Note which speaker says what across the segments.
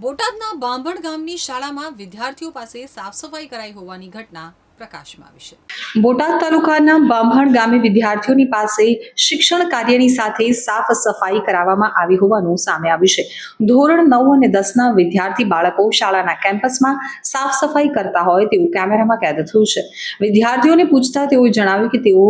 Speaker 1: બોટાદના બાંભણ ગામની શાળામાં વિદ્યાર્થીઓ પાસે સાફ સફાઈ કરાઈ હોવાની ઘટના પ્રકાશમાં આવી છે. બોટાદ તાલુકાના બાંભણ ગામે વિદ્યાર્થીઓની પાસે શિક્ષણ કાર્યની સાથે સાફ સફાઈ કરાવવામાં આવી હોવાનું સામે આવ્યું છે. ધોરણ નવ અને દસના વિદ્યાર્થી બાળકો શાળાના કેમ્પસમાં સાફ સફાઈ કરતા હોય તેવું કેમેરામાં કેદ થયું છે. વિદ્યાર્થીઓને પૂછતા તેઓએ જણાવ્યું કે તેઓ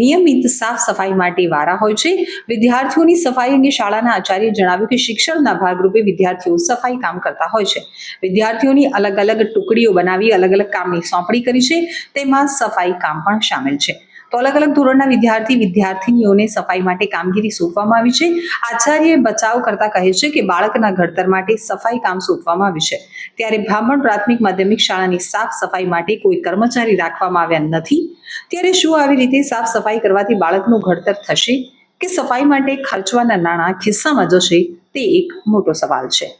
Speaker 1: નિયમિત સાફ સફાઈ માટે વારા હોય છે. વિદ્યાર્થીઓની સફાઈ અંગે શાળાના આચાર્યએ જણાવ્યું કે શિક્ષણના ભાગરૂપે વિદ્યાર્થીઓ સફાઈ કામ કરતા હોય છે. વિદ્યાર્થીઓની અલગ અલગ ટુકડીઓ બનાવી અલગ અલગ કામની સોંપણી કરી છે. તેમાં સફાઈ કામ પણ સામેલ છે. તો અલગ અલગ ધોરણના વિદ્યાર્થી વિદ્યાર્થીનીઓને સફાઈ માટે કામગીરી સોંપવામાં આવી છે. આચાર્યએ બચાવ કરતા કહે છે કે બાળકના ઘડતર માટે સફાઈ કામ સોંપવામાં આવ્યું છે. ત્યારે બ્રાહ્મણ પ્રાથમિક માધ્યમિક શાળાની સાફ સફાઈ માટે કોઈ કર્મચારી રાખવામાં આવ્યા નથી. ત્યારે શું આવી રીતે સાફ સફાઈ કરવાથી બાળકનું ઘડતર થશે? કે સફાઈ માટે ખર્ચવાના નાણાં ખિસ્સામાં જશે? તે એક મોટો સવાલ છે.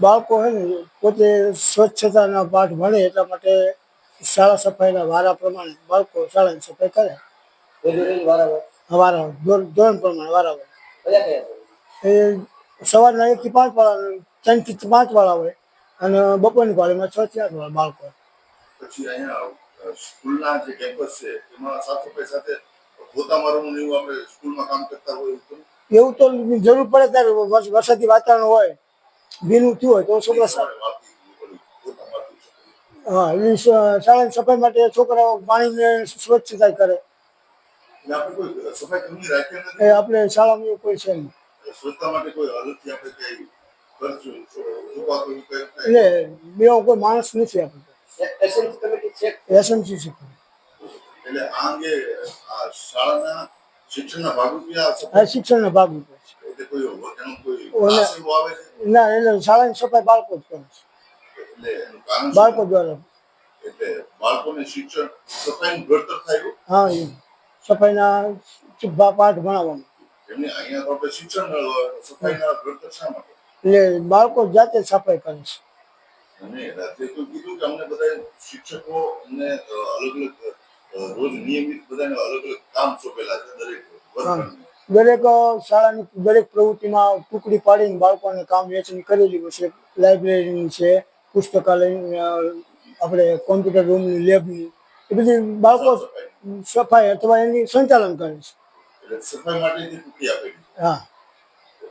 Speaker 2: બાળકો પોતે સ્વચ્છતાના પાઠ ભણે એટલા માટે શાળા સફાઈના વારા પ્રમાણે બાળકો શાળાની સફાઈ કરે. વારા ધોરણ ધોરણ પ્રમાણે વારા એ સવારના એક થી પાંચ વાળા ત્રણથી પાંચ વાળા હોય અને બપોરની પાળીમાં છ થી આઠ વાળા બાળકો
Speaker 3: પછી અહીંયા સ્કૂલના જે કેમ્પસ છે એમાં સાફ સફાઈ સાથે પોતા મારવાનું ને એવું આપણે સ્કૂલમાં કામ કરતા હોય એવું
Speaker 2: તો? જરૂર પડે ત્યારે વરસ- વરસાદી વાતાવરણ હોય ભીનું થયું હોય તો છોકરા હા સ- શાળાની સફાઈ માટે છોકરાઓ પાણીને સ્વચ્છતા કરે.
Speaker 3: આપણે
Speaker 2: એ શાળામાં કોઈ છે નહીં.
Speaker 3: માટે કોઈ અલગથી આપણે કઈ ખર્ચ ચૂકવતો એવું
Speaker 2: એટલે બે કોઈ માણસ નથી આપણે. એસએમસી છે?
Speaker 3: એટલે આ અંગે શાળાના શિક્ષણના ભાગરૂપે આ
Speaker 2: શિક્ષણના ભાગ રૂપે
Speaker 3: કોઈ એનું કોઈ
Speaker 2: ઓલા-
Speaker 3: class એવું આવે છે?
Speaker 2: ના એટલે શાળાની સફાઈ બાળકો જ કરે છે
Speaker 3: એટલે એનું કારણ શું?
Speaker 2: બાળકો દ્વારા.
Speaker 3: એટલે બાળકોને શિક્ષણ સફાઈનું ઘડતર થાય
Speaker 2: હા સફાઈના પાઠ ભણાવવાનું.
Speaker 3: એમને અહીંયા તો આપણે શિક્ષણ સફાઈના ઘડતર શા માટે?
Speaker 2: એટલે બાળકો જાતે સફાઈ કરે છે.
Speaker 3: અને રાત્રે તો કીધું કે અમને બધા શિક્ષકો અમને અલગ અલગ રોજ નિયમિત બધાને અલગ અલગ કામ સોંપેલા છે દરેક.
Speaker 2: દરેક શાળાની દરેક પ્રવૃત્તિમાં ટુકડી પાડીને બાળકોને કામ વેચણી કરેલી છે લાઇબ્રેરીની છે પુસ્તકાલયની અ, આપણે કોમ્પ્યુટર રૂમની લેબની એ બધી બાળકો
Speaker 3: સફાઈ.
Speaker 2: અથવા એની સંચાલન કરે છે
Speaker 3: સફાઈ
Speaker 2: હા